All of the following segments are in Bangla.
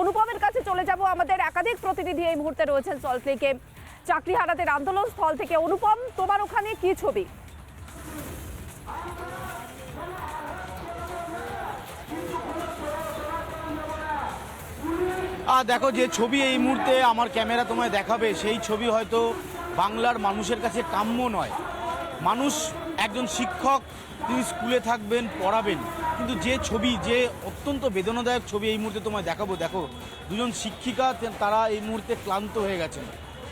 অনুপমের কাছে চলে যাব। আমাদের একাধিক প্রতিনিধি এই মুহূর্তে রয়েছেন সল্টলেকে চাকরি হারাতের আন্দোলন স্থল থেকে। অনুপম, তোমার ওখানে কি ছবি? আর দেখো যে ছবি এই মুহূর্তে আমার ক্যামেরা তোমায় দেখাবে, সেই ছবি হয়তো বাংলার মানুষের কাছে কাম্য নয়। মানুষ একজন শিক্ষক, তিনি স্কুলে থাকবেন, পড়াবেন। কিন্তু যে ছবি, যে অত্যন্ত বেদনাদায়ক ছবি এই মুহূর্তে তোমায় দেখাবো, দেখো, দুজন শিক্ষিকা তারা এই মুহূর্তে ক্লান্ত হয়ে গেছেন।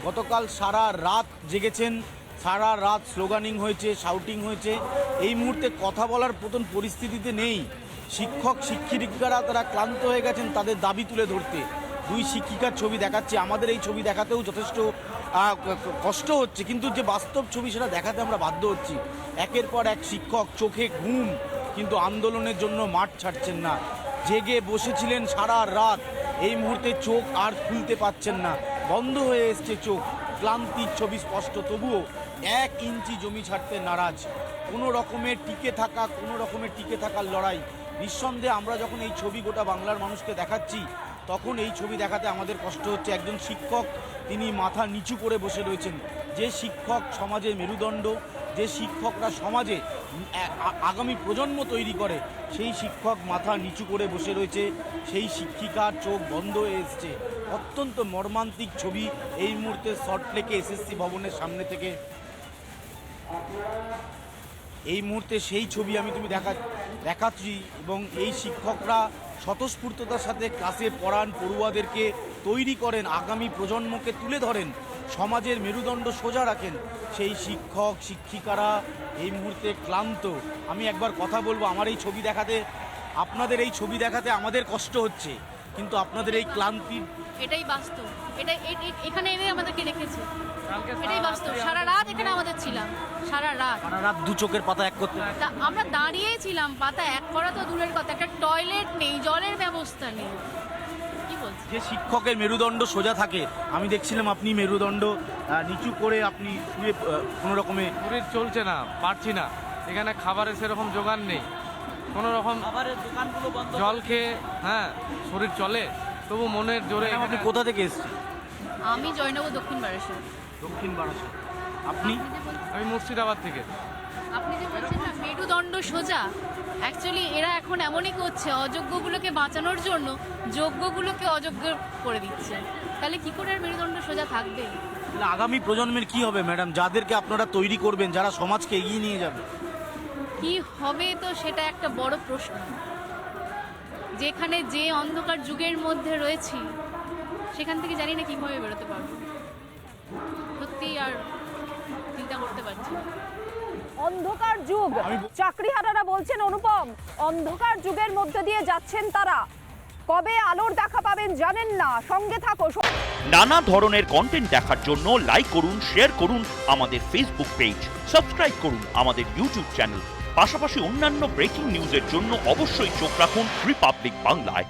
গতকাল সারা রাত জেগেছেন, সারা রাত স্লোগানিং হয়েছে শাউটিং হয়েছে। এই মুহূর্তে কথা বলার প্রথম পরিস্থিতিতে নেই। শিক্ষক, শিক্ষিকারা তারা ক্লান্ত হয়ে গেছেন তাদের দাবি তুলে ধরতে। দুই শিক্ষিকার ছবি দেখাচ্ছে, আমাদের এই ছবি দেখাতেও যথেষ্ট কষ্ট হচ্ছে, কিন্তু যে বাস্তব ছবি সেটা দেখাতে আমরা বাধ্য হচ্ছি। একের পর এক শিক্ষক চোখে ঘুম, কিন্তু আন্দোলনের জন্য মাঠ ছাড়ছেন না। জেগে বসেছিলেন সারা রাত, এই মুহূর্তে চোখ আর খুলতে পাচ্ছেন না। বন্ধ হয়ে এসছে চোখ, ক্লান্তির ছবি স্পষ্ট, তবুও এক ইঞ্চি জমি ছাড়তে নারাজ। কোনো রকমের টিকে থাকা, কোনো রকমের টিকে থাকার লড়াই। নিঃসন্দেহে আমরা যখন এই ছবি গোটা বাংলার মানুষকে দেখাচ্ছি তখন এই ছবি দেখাতে আমাদের কষ্ট হচ্ছে। একজন শিক্ষক, তিনি মাথা নিচু করে বসে রয়েছেন। যে শিক্ষক সমাজের মেরুদণ্ড, যে শিক্ষকরা সমাজে আগামী প্রজন্ম তৈরি করে, সেই শিক্ষক মাথা নিচু করে বসে রয়েছে। সেই শিক্ষিকার চোখ বন্ধ হয়ে এসছে। অত্যন্ত মর্মান্তিক ছবি এই মুহূর্তে সল্টলেকে এসএসসি ভবনের সামনে থেকে। এই মুহূর্তে সেই ছবি আমি তুমি দেখা, দেখাচ্ছি এবং এই শিক্ষকরা স্বতঃস্ফূর্ততার সাথে ক্লাসে পড়ান পড়ুয়াদেরকে তৈরি করেন আগামী প্রজন্মকে তুলে ধরেন সমাজের মেরুদণ্ড সোজা রাখেন। সেই শিক্ষক শিক্ষিকারা এই মুহূর্তে ক্লান্ত। আমি একবার কথা বলব আমার এই ছবি দেখাতে আপনাদের এই ছবি দেখাতে আমাদের কষ্ট হচ্ছে। কিন্তু আপনাদের এই ক্লান্তির এটাই বাস্তব। এটা এখানে এনে আমাদেরকে রেখেছে। এটাই বাস্তব। সারা রাত এখানে আমাদের ছিলাম। সারা রাত। সারা রাত দু চোখের পাতা এক করতে। তা আমরা দাঁড়িয়ে ছিলাম পাতা এক করা তো দূরের কথা। একটা টয়লেট নেই জলের ব্যবস্থা নেই। কি বলছি যে শিক্ষকের মেরুদণ্ড সোজা থাকে আমি দেখছিলাম আপনি মেরুদণ্ড নিচু করে আপনি শুয়ে কোনো রকমে শরীর চলছে না পারছি না। এখানে খাবারের সেরকম জোগান নেই। কোনো রকম খাবারের দোকানগুলো বন্ধ জল খেয়ে হ্যাঁ শরীর চলে। তবু মনের জোরে আপনি কোথা থেকে এসেছেন? আমি জয়নগর দক্ষিণ বারাসত। দক্ষিণ বারাসাত। আপনি? আমি মুর্শিদাবাদ থেকে। আপনি যে বলছেন না মেরুদণ্ড সোজা অ্যাকচুয়ালি এরা এখন এমনই করছে অযোগ্যগুলোকে বাঁচানোর জন্য যোগ্যগুলোকে অযোগ্য করে দিচ্ছে। তাহলে কি করে আর মেরুদণ্ড সোজা থাকবে? আগামী প্রজন্মের কি হবে ম্যাডাম? যাদেরকে আপনারা তৈরি করবেন যারা সমাজকে এগিয়ে নিয়ে যাবে। কি হবে তো সেটা একটা বড় প্রশ্ন। যেখানে যে অন্ধকার যুগের মধ্যে রয়েছি সেখান থেকে জানি না কীভাবে বেরোতে পারব। করতে পারছি। অন্ধকার যুগ। চাকরিহারারা বলছেন অনুপম অন্ধকার যুগের মধ্যে দিয়ে যাচ্ছেন তারা। কবে আলোর দেখা পাবেন জানেন না। সঙ্গে থাকো নানা ধরনের কন্টেন্ট দেখার জন্য লাইক করুন শেয়ার করুন আমাদের ফেসবুক পেজ সাবস্ক্রাইব করুন আমাদের ইউটিউব চ্যানেল পাশাপাশি অন্যান্য ব্রেকিং নিউজের জন্য অবশ্যই চোখ রাখুন রিপাবলিক বাংলায়